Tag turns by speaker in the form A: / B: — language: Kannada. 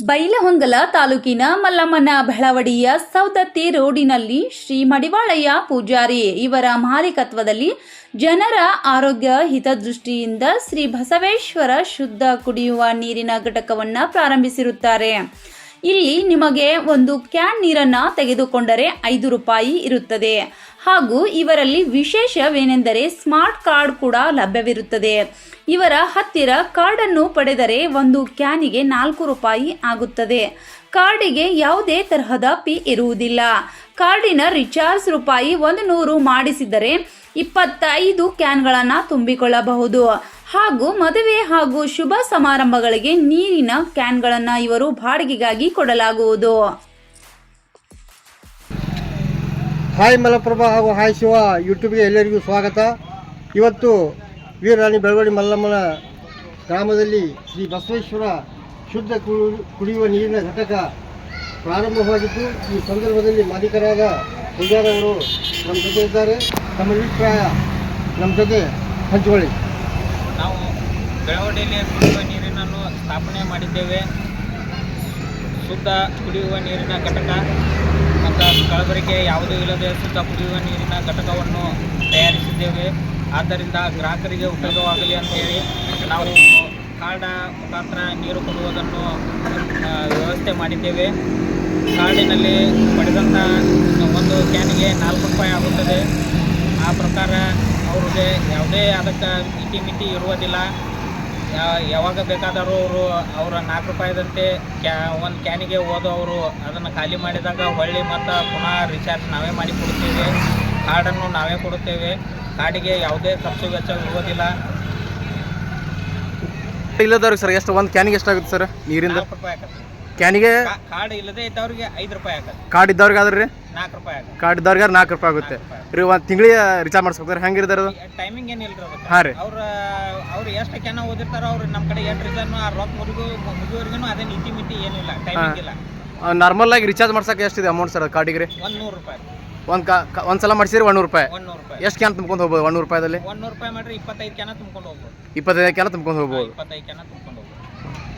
A: ಬೈಲಹೊಂಗಲ ತಾಲೂಕಿನ ಮಲ್ಲಮ್ಮನ ಬೆಳವಡಿಯ ಸೌದತ್ತಿ ರೋಡಿನಲ್ಲಿ ಶ್ರೀ ಮಡಿವಾಳಯ್ಯ ಪೂಜಾರಿ ಇವರ ಮಾಲೀಕತ್ವದಲ್ಲಿ ಜನರ ಆರೋಗ್ಯ ಹಿತದೃಷ್ಟಿಯಿಂದ ಶ್ರೀ ಬಸವೇಶ್ವರ ಶುದ್ಧ ಕುಡಿಯುವ ನೀರಿನ ಘಟಕವನ್ನು ಪ್ರಾರಂಭಿಸಿರುತ್ತಾರೆ. ಇಲ್ಲಿ ನಿಮಗೆ ಒಂದು ಕ್ಯಾನ್ ನೀರನ್ನು ತೆಗೆದುಕೊಂಡರೆ ಐದು ರೂಪಾಯಿ ಇರುತ್ತದೆ. ಹಾಗೂ ಇವರಲ್ಲಿ ವಿಶೇಷವೇನೆಂದರೆ ಸ್ಮಾರ್ಟ್ ಕಾರ್ಡ್ ಕೂಡ ಲಭ್ಯವಿರುತ್ತದೆ. ಇವರ ಹತ್ತಿರ ಕಾರ್ಡನ್ನು ಪಡೆದರೆ ಒಂದು ಕ್ಯಾನಿಗೆ ನಾಲ್ಕು ರೂಪಾಯಿ ಆಗುತ್ತದೆ. ಕಾರ್ಡಿಗೆ ಯಾವುದೇ ತರಹದ ಪಿ ಇರುವುದಿಲ್ಲ. ಕಾರ್ಡಿನ ರಿಚಾರ್ಜ್ ರೂಪಾಯಿ ಒಂದು ನೂರು ಮಾಡಿಸಿದರೆ ಇಪ್ಪತ್ತೈದು ಕ್ಯಾನ್ಗಳನ್ನು ತುಂಬಿಕೊಳ್ಳಬಹುದು. ಹಾಗೂ ಮದುವೆ ಹಾಗೂ ಶುಭ ಸಮಾರಂಭಗಳಿಗೆ ನೀರಿನ ಕ್ಯಾನ್ಗಳನ್ನು ಇವರು ಬಾಡಿಗೆಗಾಗಿ ಕೊಡಲಾಗುವುದು.
B: ಹಾಯ್ ಮಲಪ್ರಭಾ ಹಾಗೂ ಹಾಯ್ ಶಿವ ಯೂಟ್ಯೂಬ್ಗೆ ಎಲ್ಲರಿಗೂ ಸ್ವಾಗತ. ಇವತ್ತು ವೀರರಾಣಿ ಬೆಳವಡಿ ಮಲ್ಲಮ್ಮನ ಗ್ರಾಮದಲ್ಲಿ ಶ್ರೀ ಬಸವೇಶ್ವರ ಶುದ್ಧ ಕುಡಿ- ಕುಡಿಯುವ ನೀರಿನ ಘಟಕ ಪ್ರಾರಂಭವಾಗಿದ್ದು, ಈ ಸಂದರ್ಭದಲ್ಲಿ ಮಾಲೀಕರಾದ ಪೂಜಾರವರು ನಮ್ಮ ಜೊತೆ ಇದ್ದಾರೆ. ತಮ್ಮ ಅಭಿಪ್ರಾಯ ನಮ್ಮ ಜೊತೆ ಹಂಚಿಕೊಳ್ಳಿ.
C: ನಾವು ಬೆಳವಡಿಯಲ್ಲಿ ಕುಡಿಯುವ ನೀರಿನನ್ನು ಸ್ಥಾಪನೆ ಮಾಡಿದ್ದೇವೆ. ಶುದ್ಧ ಕುಡಿಯುವ ನೀರಿನ ಘಟಕ. ಮತ್ತು ಕಲಬೆರಕೆ ಯಾವುದೂ ಇಲ್ಲದೆ ಶುದ್ಧ ಕುಡಿಯುವ ನೀರಿನ ಘಟಕವನ್ನು ತಯಾರಿಸಿದ್ದೇವೆ. ಆದ್ದರಿಂದ ಗ್ರಾಹಕರಿಗೆ ಉಪಯೋಗವಾಗಲಿ ಅಂತೇಳಿ ನಾವು ಕಾರ್ಡ ಮುಖಾಂತರ ನೀರು ಕೊಡುವುದನ್ನು ವ್ಯವಸ್ಥೆ ಮಾಡಿದ್ದೇವೆ. ಕಾರ್ಡಿನಲ್ಲಿ ಪಡೆದಂಥ ಒಂದು ಕ್ಯಾನಿಗೆ ನಾಲ್ಕು ರೂಪಾಯಿ ಆಗುತ್ತದೆ. ಆ ಪ್ರಕಾರ ಅವ್ರಿಗೆ ಯಾವುದೇ ಅದಕ್ಕೆ ಇತಿಮಿತಿ ಇರುವುದಿಲ್ಲ. ಯಾವಾಗ ಬೇಕಾದರೂ ಅವರು ಅವರ ನಾಲ್ಕು ರೂಪಾಯಿದಂತೆ ಕ್ಯಾ ಒಂದು ಕ್ಯಾನಿಗೆ ಓದು ಅವರು ಅದನ್ನು ಖಾಲಿ ಮಾಡಿದಾಗ ಹೊಳ್ಳಿ ಮತ್ತು ಪುನಃ ರಿಚಾರ್ಜ್ ನಾವೇ ಮಾಡಿ ಕೊಡುತ್ತೇವೆ ಕಾರ್ಡನ್ನು ನಾವೇ ಕೊಡುತ್ತೇವೆ. ಕಾರ್ಡಿಗೆ ಯಾವುದೇ ಖರ್ಚು ವೆಚ್ಚ ಇರುವುದಿಲ್ಲ
D: ಇಲ್ಲದವ್ರಿಗೆ ಸರ್ ಎಷ್ಟು ಒಂದು ಕ್ಯಾನಿಗೆ ಎಷ್ಟಾಗುತ್ತೆ ಸರ್ ನೀರಿಂದ?
C: ರೂಪಾಯಿ
D: ಕ್ಯಾನಿಗೆ
C: ಕಾರ್ಡ್ ಇಲ್ಲದೆ ಇದ್ದವ್ರಿಗೆ ಐದು ರೂಪಾಯಿ ಆಗತ್ತೆ
D: ಕಾರ್ಡ್ ಇದ್ದವ್ರಿಗೆ ಆದ್ರೆ ರೀ
C: ನಾಲ್ಕು ರೂಪಾಯಿ ಆಗತ್ತೆ.
D: ಕಾರ್ಡ್ ಇದ್ದವ್ರಿಗೆ ನಾಲ್ಕು ರೂಪಾಯಿ ಆಗುತ್ತೆ. ರೀ ಒಂದು ತಿಂಗಳಿಗೆ ರಿಚಾರ್ಜ್ ಮಾಡಿಸ್ಕೊತಾರೆ ಹೆಂಗೆ ಇರ್ತಾರೆ ಅದು
C: ಟೈಮಿಂಗ್ ಏನಿಲ್ಲ ಅದಕ್ಕೆ?
D: ಹಾಂ ರೀ.
C: ಅವ್ರ ಅವ್ರು ಎಷ್ಟು ಕೆನ ಓದಿರ್ತಾರೋ ಅವ್ರು ನಮ್ಮ ಕಡೆ ಎಷ್ಟು ರಿಚಾರ್ಜ್ ಆ ರೊಕ್ಕ ಮುರಿಗೂ ಮುಗಿಯೋರ್ಗು ಅದೇ ನೀತಿ ಮಿತಿ ಏನಿಲ್ಲ ಟೈಮಿಂಗ್ ಇಲ್ಲ.
D: ನಾರ್ಮಲ್ ಆಗಿ ರಿಚಾರ್ಜ್ ಮಾಡ್ಸಕ್ಕೆ ಎಷ್ಟಿದೆ ಅಮೌಂಟ್ ಸರ್ ಕಾರ್ಡಿಗೆ ರೀ?
C: ಒಂದು ನೂರು ರೂಪಾಯಿ.
D: ಒಂದು ಕಾ ಒಂದು ಸಲ ಮಾಡಿಸಿರಿ ಒಂದು ರೂಪಾಯಿ.
C: ಒಂದು ನೂರು ರೂಪಾಯಿ.
D: ಎಷ್ಟು ಕ್ಯಾನ್ ತುಂಬ್ಕೊಂಡು ಹೋಗ್ಬೋದು ಒಂದು ರೂಪಾಯಿದಲ್ಲಿ?
C: ಒಂದು ನೂರು ರೂಪಾಯಿ ಮಾಡಿರಿ ಇಪ್ಪತ್ತೈದು ಕ್ಯಾನ ತುಂಬ್ಕೊಂಡು ಹೋಗ್ಬೋದು.
D: ಇಪ್ಪತ್ತೈದು ಕ್ಯಾನ ತುಂಬ್ಕೊಂಡು ಹೋಗ್ಬೋದು.
C: ಇಪ್ಪತ್ತೈದು ಕ್ಯಾನ ತುಂಬ್ಕೊಂಡು ಹೋಗ್ಬೋದು.